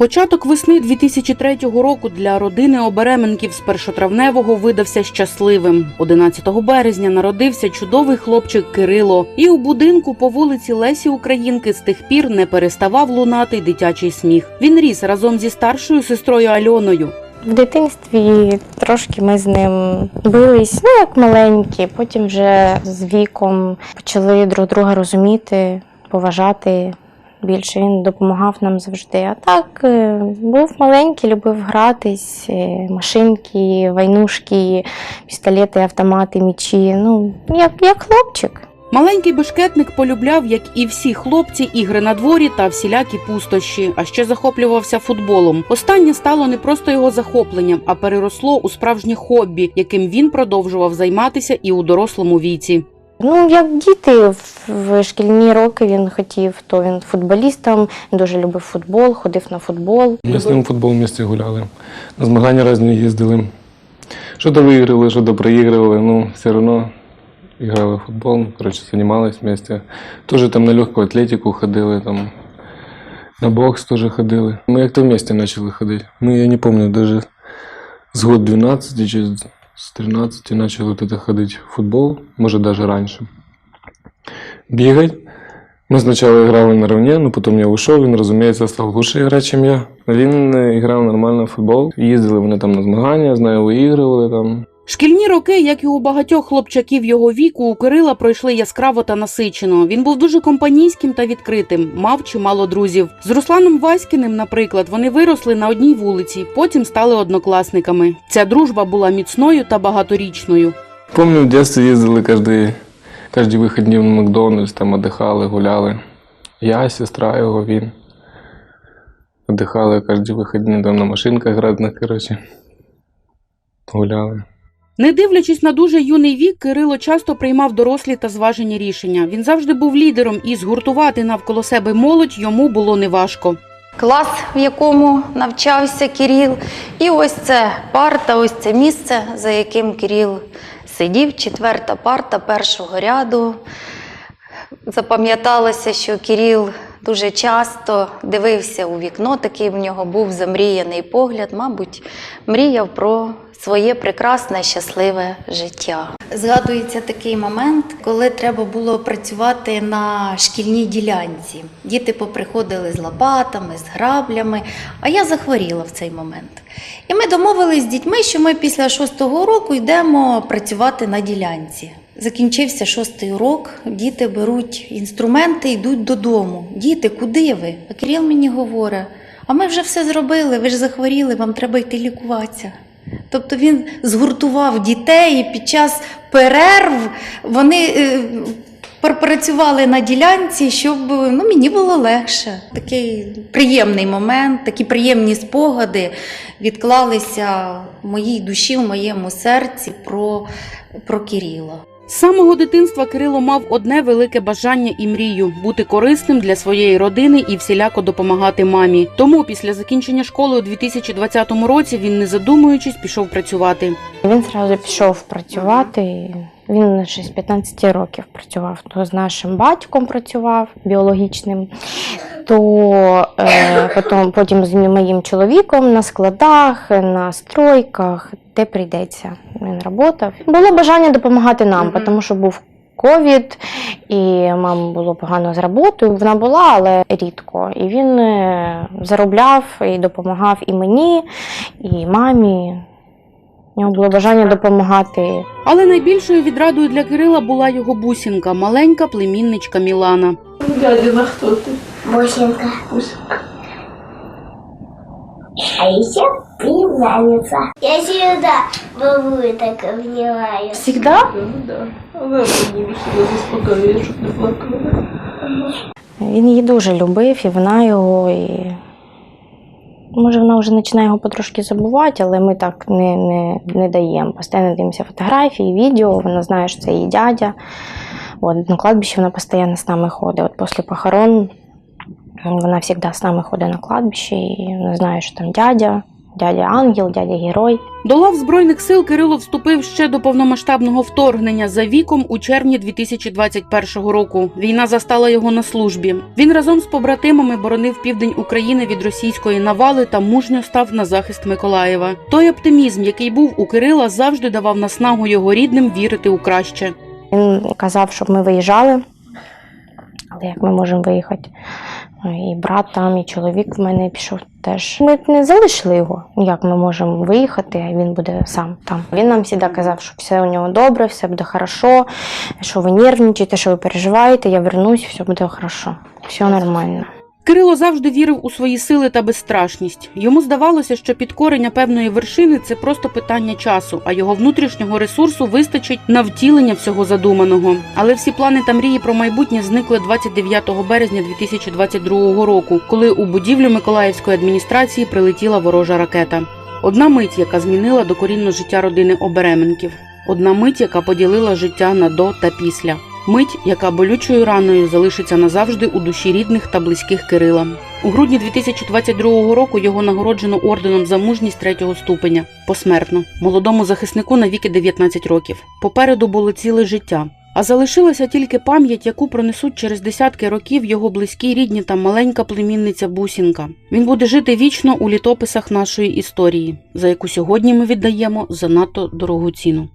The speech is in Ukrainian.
Початок весни 2003 року для родини Обеременків з першотравневого видався щасливим. 11 березня народився чудовий хлопчик Кирило, і у будинку по вулиці Лесі Українки з тих пір не переставав лунати дитячий сміх. Він ріс разом зі старшою сестрою Альоною. В дитинстві трошки ми з ним бились, ну як маленькі. Потім вже з віком почали друг друга розуміти, поважати. Більше він допомагав нам завжди. А так е, був маленький, любив гратись, е, машинки, войнушки, пістолети, автомати, мічі. Ну, як, як хлопчик. Маленький бешкетник полюбляв, як і всі хлопці, ігри на дворі та всілякі пустощі, а ще захоплювався футболом. Останнє стало не просто його захопленням, а переросло у справжнє хобі, яким він продовжував займатися і у дорослому віці. Ну, як діти в- в шкільні роки він хотів, то він футболістом, він дуже любив футбол, ходив на футбол. Ми з ним в футбол в місті гуляли. На змагання різні їздили. Що то виграли, що то проігрували, ну, все одно грали в футбол, коротше, займалися вместе. Теж там на легку атлетику ходили, там, на бокс теж ходили. Ми як-то вместе почали ходити. Ми, я не пам'ятаю, навіть з год 12 чи з 13 почали вот это ходити в футбол, може навіть раніше. Бігати. Ми спочатку грали наравне, ну потім я вийшов, він, розуміється, став лучше грати, ніж я. Він е, грав нормально в футбол. Їздили вони там на змагання, знаю, виігрували там. Шкільні роки, як і у багатьох хлопчаків його віку, у Кирила пройшли яскраво та насичено. Він був дуже компанійським та відкритим, мав чимало друзів. З Русланом Васькіним, наприклад, вони виросли на одній вулиці, потім стали однокласниками. Ця дружба була міцною та багаторічною. Помню, в дитинстві їздили кожні, кожні вихідні в Макдональдс, там отдихали, гуляли. Я, сестра його, він. Отдихали кожні вихідні там на машинках грати, коротше. Гуляли. Не дивлячись на дуже юний вік, Кирило часто приймав дорослі та зважені рішення. Він завжди був лідером, і згуртувати навколо себе молодь йому було неважко. клас, в якому навчався Кирил. І ось це парта, ось це місце, за яким Кирил сидів, четверта парта першого ряду. Запам'яталося, що Кирил дуже часто дивився у вікно, такий в нього був замріяний погляд, мабуть, мріяв про своє прекрасне, щасливе життя. Згадується такий момент, коли треба було працювати на шкільній ділянці. Діти поприходили з лопатами, з граблями, а я захворіла в цей момент. І ми домовились з дітьми, що ми після шостого року йдемо працювати на ділянці. Закінчився шостий урок, діти беруть інструменти, йдуть додому. Діти, куди ви? А Кирил мені говорить: а ми вже все зробили, ви ж захворіли, вам треба йти лікуватися. Тобто він згуртував дітей і під час перерв вони працювали на ділянці, щоб ну, мені було легше. Такий приємний момент, такі приємні спогади відклалися в моїй душі, в моєму серці про, про Кирила. Самого дитинства Кирило мав одне велике бажання і мрію бути корисним для своєї родини і всіляко допомагати мамі. Тому після закінчення школи у 2020 році він, не задумуючись, пішов працювати. Він одразу пішов працювати. Він з 15 років працював. То з нашим батьком працював біологічним, то е, потім, потім з моїм чоловіком на складах, на стройках, де прийдеться. Він працював. Було бажання допомагати нам, Мгм. тому що був ковід, і мама було погано з роботою. Вона була, але рідко. І він е, заробляв і допомагав і мені, і мамі. У нього було бажання допомагати. Але найбільшою відрадою для Кирила була його бусінка, маленька племінничка Мілана. Дядина, хто ти? Бусинка. А еще племянница. Я сюда бабулю так обнимаю. Всегда? Ну да. Я буду себе заспокоює, щоб не плакала. Він її дуже любив, і вона його. І... Може, вона вже починає його потрошки забувати, але ми так не, не, не даємо. Постійно дивимося фотографії, відео, вона знає, що це її дядя. От, на кладбище вона постійно з нами ходить. От після похорон вона завжди з нами ходить на кладбище, і вона знає, що там дядя. дядя ангел, дядя герой. До лав збройних сил Кирило вступив ще до повномасштабного вторгнення за віком у червні 2021 року. Війна застала його на службі. Він разом з побратимами боронив південь України від російської навали та мужньо став на захист Миколаєва. Той оптимізм, який був у Кирила, завжди давав наснагу його рідним вірити у краще. Він казав, щоб ми виїжджали. Але як ми можемо виїхати? І брат там, і чоловік в мене пішов теж. Ми не залишили його. Як ми можемо виїхати, а він буде сам там. Він нам завжди казав, що все у нього добре, все буде хорошо, що ви нервничаєте, що ви переживаєте, я вернусь, все буде хорошо, все нормально. Кирило завжди вірив у свої сили та безстрашність. Йому здавалося, що підкорення певної вершини це просто питання часу, а його внутрішнього ресурсу вистачить на втілення всього задуманого. Але всі плани та мрії про майбутнє зникли 29 березня 2022 року, коли у будівлю Миколаївської адміністрації прилетіла ворожа ракета. Одна мить, яка змінила докорінно життя родини Обеременків. Одна мить, яка поділила життя на до та після. Мить, яка болючою раною залишиться назавжди у душі рідних та близьких Кирила. У грудні 2022 року його нагороджено орденом за мужність третього ступеня посмертно. Молодому захиснику на віки 19 років. Попереду було ціле життя. А залишилася тільки пам'ять, яку пронесуть через десятки років його близькі рідні та маленька племінниця Бусінка. Він буде жити вічно у літописах нашої історії, за яку сьогодні ми віддаємо занадто дорогу ціну.